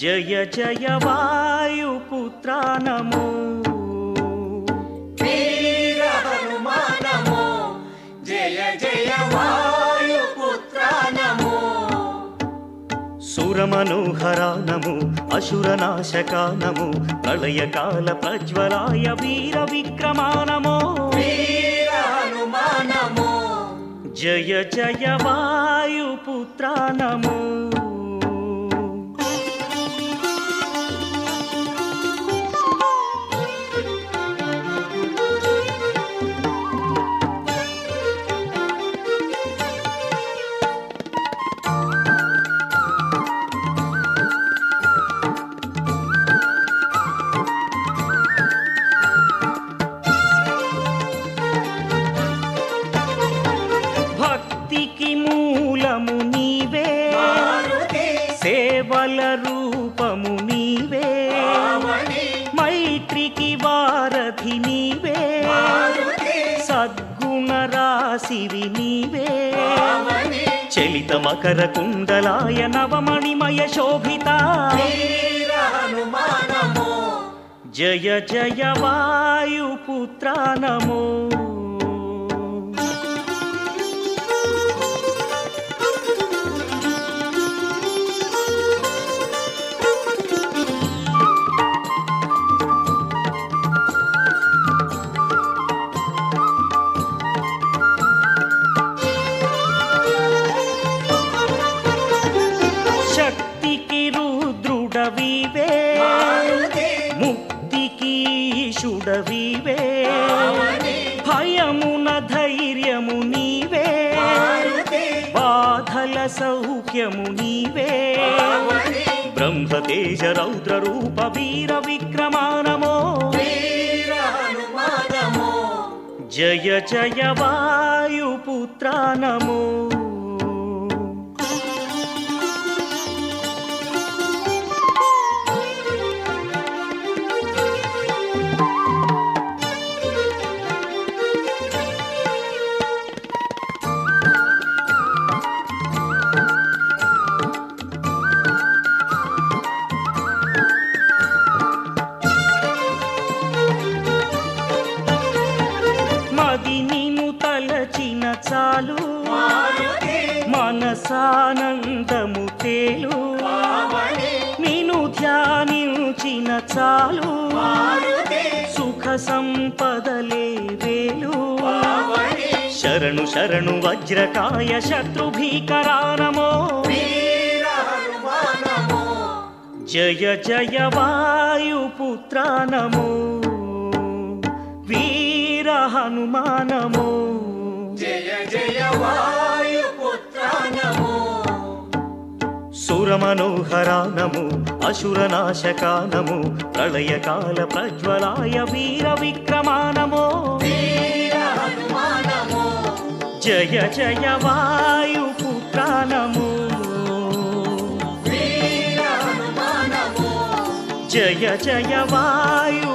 జయ జయ వాయుపుత్ర నమో వీర హనుమానమో. జయ జయ వాయుపుత్ర నమో సురమనోహర నము అసురనాశక నము ప్రళయకాల ప్రజ్వలాయ వీర విక్రమా నమో వీర హనుమానమో. జయ జయ వాయుపుత్ర నమో రాశివి నీవే. చలిత మకర కుండలాయ నవమణిమయ శోభిత. జయ జయ వాయుపుత్ర నమో రుద్రుడవివే మారుతి ముక్తికి ఈశుడవివే. భయమున ధైర్యము నీవే. బాధల సౌఖ్యము నీవే. బ్రహ్మతేజ రౌద్ర రూప వీర విక్రమానమో. జయ జయ వాయుపుత్ర నమో ఆనందము తేలు. నేను ధ్యానించిన చాలు. సుఖ సంపదలే వేలు. శరణు శరణు వజ్రకాయ శత్రు భీకరానమో. జయ జయ వాయుపుత్ర నమో వీర హనుమానమో. సురమనోహర నము అసురనాశక నము ప్రళయకాల ప్రజ్వలాయ వీర విక్రమా నమో వీర హనుమానమో జయ జయ వాయుపుత్ర నమో వీర హనుమానమో జయ జయ నమో